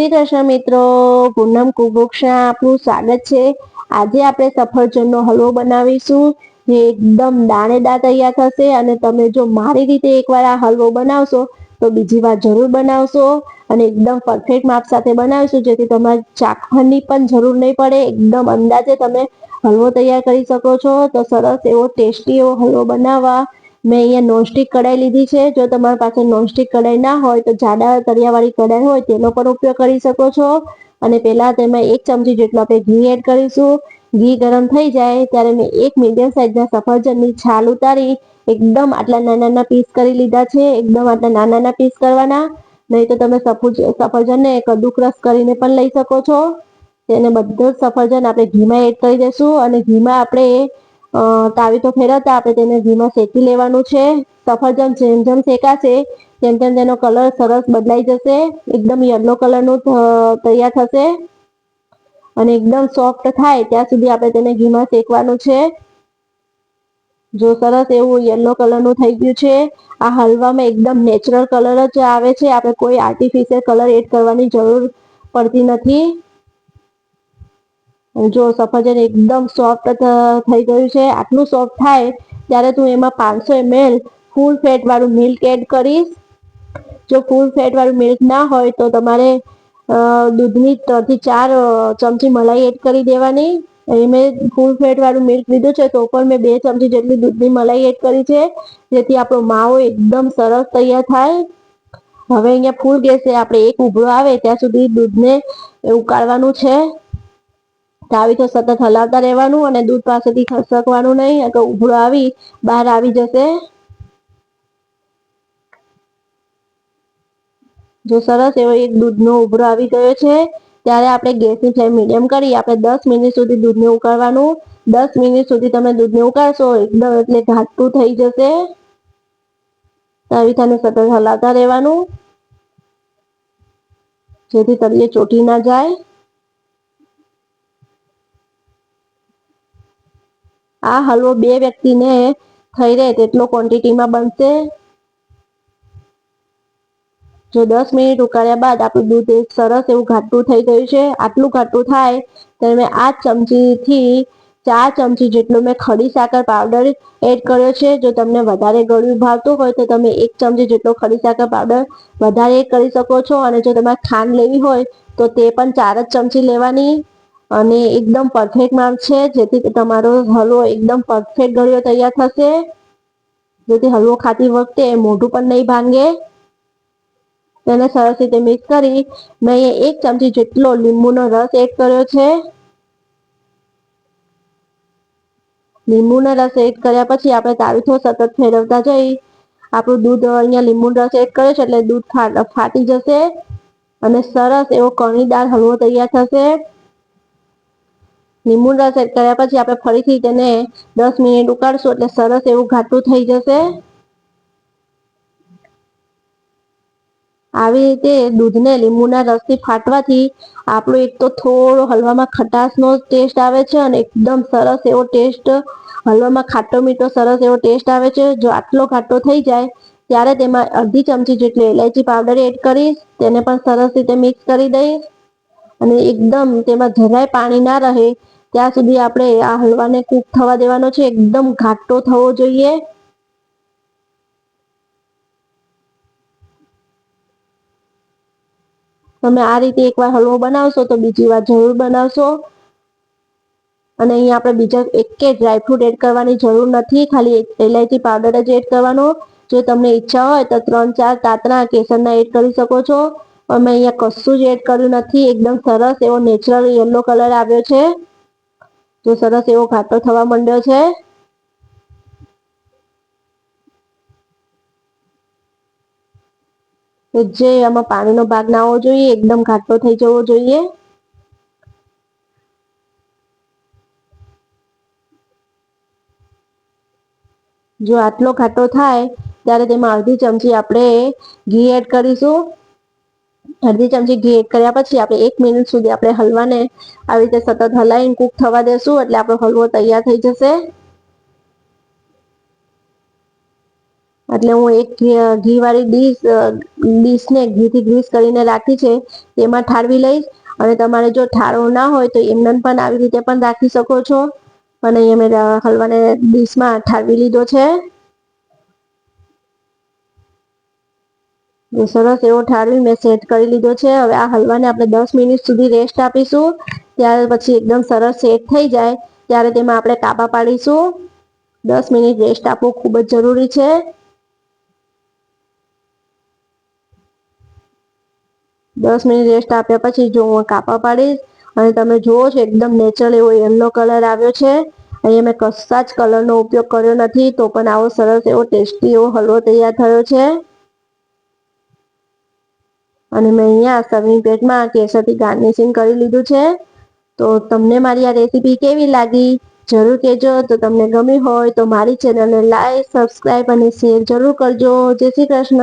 શ્રી કૃષ્ણ મિત્રો. પૂનમ કુકબુક્સમાં આપનું સ્વાગત છે. આજે આપણે સફરજનનો હલવો બનાવીશું. જે એકદમ દાણેદાર તૈયાર થશે અને તમે જો મારી રીતે એકવાર આ હલવો બનાવશો, તો બીજી વાર જરૂર બનાવશો અને એકદમ પરફેક્ટ માપ સાથે બનાવીશું, જેથી તમારે ચાખવાની પણ જરૂર નહીં પડે. એકદમ અંદાજે તમે હલવો તૈયાર કરી શકો છો. તો સરસ એવો ટેસ્ટી એવો હલવો બનાવવા. મેં અહીંયા નોનસ્ટિક કઢાઈ લીધી છે. જો તમારી પાસે નોનસ્ટિક કઢાઈ ના હોય તો જાડા તળિયાવાળી કઢાઈ હોય તેનો પણ ઉપયોગ કરી શકો છો. અને પહેલાં તેમાં એક ચમચી જેટલું આપણે ઘી એડ કરીશું. ઘી ગરમ થઈ જાય ત્યારે મેં એક મીડિયમ સાઇઝના સફરજનની છાલ ઉતારી એકદમ આટલા નાના નાના પીસ કરી લીધા છે. એકદમ આટલા નાના નાના પીસ કરવાના. નહીં તો તમે સફરજનને કદ્દુકરસ કરીને પણ લઈ શકો છો. તેને બધું સફરજન આપણે ઘીમાં એડ કરી દઈશું અને ઘીમાં આપણે તાવી તો ફેરવતા આપણે તેને ઘીમાં શેકી લેવાનું છે. સફરજન જેમ જેમ શેકાશે, તેમ તેમ તેનો કલર સરસ બદલાઈ જશે. એકદમ યલો કલરનું તૈયાર થશે. અને એકદમ સોફ્ટ થાય, ત્યાં સુધી આપણે તેને ઘીમાં શેકવાનું છે. જો સરસ એવું યલો કલરનું થઈ ગયું છે. આ હલવામાં એકદમ નેચરલ કલર જ આવે છે. આપણે કોઈ આર્ટિફિશિયલ કલર એડ કરવાની જરૂર પડતી નથી. જો સફરજન એકદમ સોફ્ટ થઈ ગયું છે, આટલું સોફ્ટ થાય, ત્યારે તું એમાં પાંચસો એમએલ ફૂલ ફેટ વાળું મિલ્ક એડ કરીશ. જો ફૂલ ફેટ વાળું મિલ્ક ના હોય તો તમારે દૂધની ત્રણથી ચાર ચમચી મલાઈ એડ કરી દેવાની. મેં ફૂલ ફેટ વાળું મિલ્ક લીધું છે, તો પણ મેં બે ચમચી જેટલી દૂધની મલાઈ એડ કરી છે, જેથી આપણો માવો એકદમ સરસ તૈયાર થાય. હવે અહીંયા ફૂલ ગેસે આપણે એક ઉભરો આવે, ત્યાં સુધી દૂધને ઉકાળવાનું છે. આવી તો સતત હલાવતા રહેવાનું અને દૂધ પાસેથી ખસકવાનું નહીં. અગર ઉભળો આવી, બહાર આવી જશે. જો સરસ એવો એક દૂધનો ઉભરો આવી ગયો છે, ત્યારે આપણે ગેસની ફ્લેમ મીડિયમ કરી, આપણે દસ મિનિટ સુધી દૂધને ઉકાળવાનું. દસ મિનિટ સુધી તમે દૂધને ઉકાળશો, એકદમ એટલે ઘાટું થઈ જશે. તવીથાને સતત હલાવતા રહેવાનું. જેથી તળિયે ચોટી ના જાય. આ હલવો બે વ્યક્તિને થઈ રહે તેટલો ક્વોન્ટિટીમાં બનશે. જો દસ મિનિટ ઉકાળ્યા બાદ આપણું દૂધ એક સરસ એવું ઘાટું થઈ ગયું છે. આટલું ઘાટું થાય ત્યારે મેં આ ચમચીથી ચાર ચમચી જેટલું મેં ખડી સાકર પાવડર એડ કર્યો છે. જો તમને વધારે ગળ્યું ભાવતું હોય તો તમે એક ચમચી જેટલો ખડી સાકર પાવડર વધારે એડ કરી શકો છો. અને જો તમારે ખાંડ લેવી હોય તો તે પણ ચાર જ ચમચી લેવાની. અને એકદમ પરફેક્ટ માપ છે. જેથી તમારો હલવો એકદમ પરફેક્ટ ગળ્યો તૈયાર થશે. જેથી હલવો ખાતી વખતે મોઢું પણ નહીં ભાંગે. તેને સરસ રીતે મિક્સ કરી મેં અહીંયા એક ચમચી જેટલો લીંબુનો રસ એડ કર્યો છે. લીંબુનો રસ એડ કર્યા પછી આપણે તારીથો સતત ફેરવતા જઈ. આપણું દૂધ અહીંયા લીંબુનો રસ એડ કર્યો છે એટલે દૂધ ફાટી જશે. અને સરસ એવો કણીદાર હલવો તૈયાર થશે. લીંબુનો રસ એડ કર્યા પછી આપણે ફરીથી તેને દસ મિનિટ ઉકાળશું એટલે સરસ એવું ઘાટું થઈ જશે. આવી રીતે દૂધને લીંબુના રસથી ફાટવાથી આપણો એક તો થોડો હલવામાં ખટાશનો ટેસ્ટ આવે છે અને એકદમ સરસ એવો ટેસ્ટ, હલવામાં ખાટો મીઠો સરસ એવો ટેસ્ટ આવે છે. જો આટલો ખાટો થઈ જાય, ત્યારે તેમાં અડધી ચમચી જેટલી ઇલાયચી પાવડર એડ કરીશ, તેને પણ સરસ રીતે મિક્સ કરી દઈશ. અને એકદમ તેમાં જરાય પાણી ના રહે, ત્યાં સુધી આપણે આ હલવાને કૂક થવા દેવાનો છે. એકદમ ઘાટો થવો જોઈએ. તમે આ રીતે એકવાર હલવો બનાવશો તો બીજી વાર જરૂર બનાવશો. અને અહીંયા આપણે બીજા એક ડ્રાયફ્રૂટ એડ કરવાની જરૂર નથી, ખાલી ઇલાયચી પાવડર જ એડ કરવાનો. જો તમને ઈચ્છા હોય તો ત્રણ ચાર તાતણા કેસરના એડ કરી શકો છો. અમે અહીંયા કશું જ એડ કર્યું નથી. એકદમ સરસ એવો નેચરલ યલો કલર આવ્યો છે. જો સરસ એવો ઘાટો થવા માંડ્યો છે. જે આમાં પાણીનો ભાગ ના હોવો જોઈએ, એકદમ ઘાટો થઈ જવો જોઈએ. જો આટલો ઘાટો થાય, ત્યારે તેમાં અડધી ચમચી આપણે ઘી એડ કરીશું. અડધી ચમચી ઘી કર્યા પછી આપણે એક મિનિટ સુધી આપણે હલવાને આવી રીતે સતત હલાવીને કૂક થવા દેશું એટલે આપણો હલવો તૈયાર થઈ જશે. એટલે હું એક ઘી- ઘીવાળી ડીશ, ડીશને ઘીથી ગ્રીસ કરીને રાખી છે, તેમાં ઠારવી લઈશ. અને તમારે જો ઠારવો ના હોય તો એમને પણ આવી રીતે પણ રાખી શકો છો. અને અહીંયા મેં હલવાને ડીશમાં ઠારવી લીધો છે. સરસ એવો ઠારવી મેં સેટ કરી લીધો છે. હવે આ હલવાને આપણે દસ મિનિટ સુધી રેસ્ટ આપીશું. ત્યાર પછી એકદમ સરસ સેટ થઈ જાય. ત્યારે તેમાં આપણે કાપા પાડીશું. દસ મિનિટ રેસ્ટ આપવું ખૂબ જ જરૂરી છે. દસ મિનિટ રેસ્ટ આપ્યા પછી જો હું કાપા પાડીશ અને તમે જુઓ છો એકદમ નેચરલ એવો યલો કલર આવ્યો છે. અહીંયા મેં કશા જ કલરનો ઉપયોગ કર્યો નથી. તો પણ આવો સરસ એવો ટેસ્ટી એવો હલવો તૈયાર થયો છે. અને મેં અહીંયા સર્વિંગ પ્લેટમાં કેસરથી ગાર્નિશિંગ કરી લીધું છે. તો તમને મારી આ રેસીપી કેવી લાગી? જરૂર કહેજો. તો તમને ગમી હોય તો મારી ચેનલને લાઈક, સબસ્ક્રાઈબ અને શેર જરૂર કરજો. જય શ્રી કૃષ્ણ.